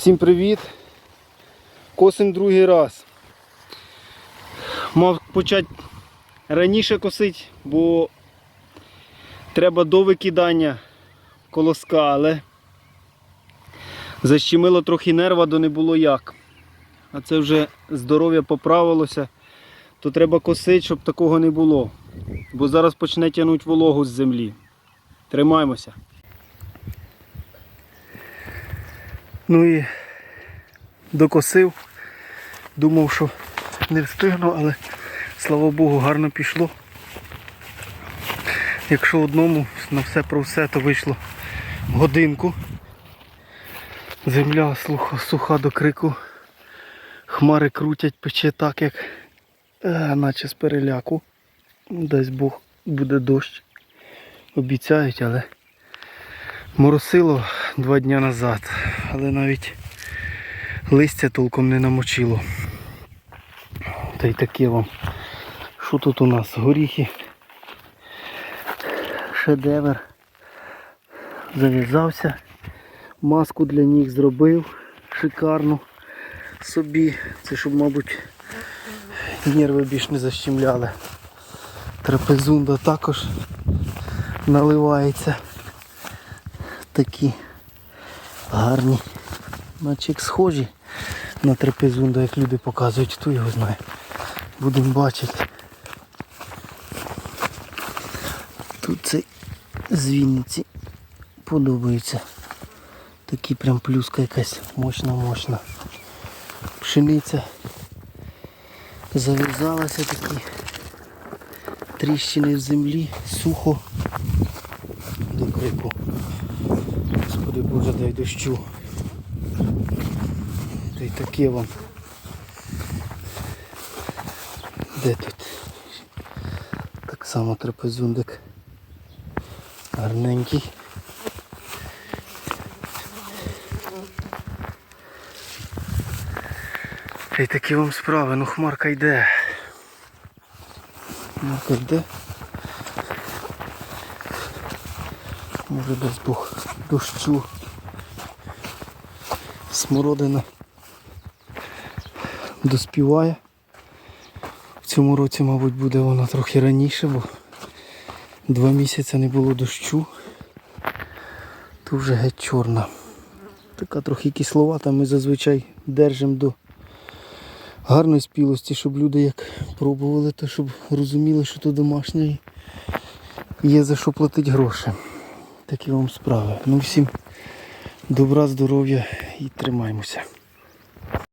Всім привіт! Косим другий раз. Мав почати раніше косити, бо треба до викидання колоска, але защемило трохи нерва, до не було як. А це вже здоров'я поправилося, то треба косити, щоб такого не було. Бо зараз почне тягнути вологу з землі. Тримаємося. Ну і докосив. Думав, що не встигну, але слава Богу, гарно пішло. Якщо одному на все про все, то вийшло годинку. Земля слуха, суха до крику. Хмари крутять, пече так, як е, наче з переляку. Дасть Бог буде дощ. Обіцяють, але моросило два дні назад, але навіть листя толком не намочило. Та й таке вам. Що тут у нас? Горіхи. Шедевр. Зав'язався. Маску для ніг зробив. Шикарну собі. Це щоб, мабуть, нерви більш не защемляли. Трапезунда також наливається. Такі гарні. Наче як схожі на трапезунду, як люди показують, хто його знає. Будемо бачити. Тут цей з Вінниці подобається. Такий прям плюска якась мощна-мощна. Пшениця зав'язалася такі тріщини в землі, сухо до крику. Господи Боже, дай дощу. Та й таке вам. Де тут? Так само трапезундик. Гарненький. Та й такі вам справи, ну хмарка йде. Хмарка йде. Може Бог дощу. Смородина доспіває. В цьому році, мабуть, буде вона трохи раніше, бо два місяці не було дощу. То вже геть чорна. Така трохи кисловата, ми зазвичай держимо до гарної спілості, щоб люди як пробували, то щоб розуміли, що то домашнє є за що платити гроші. Такі вам справи. Ну всім добра, здоров'я і тримаємося.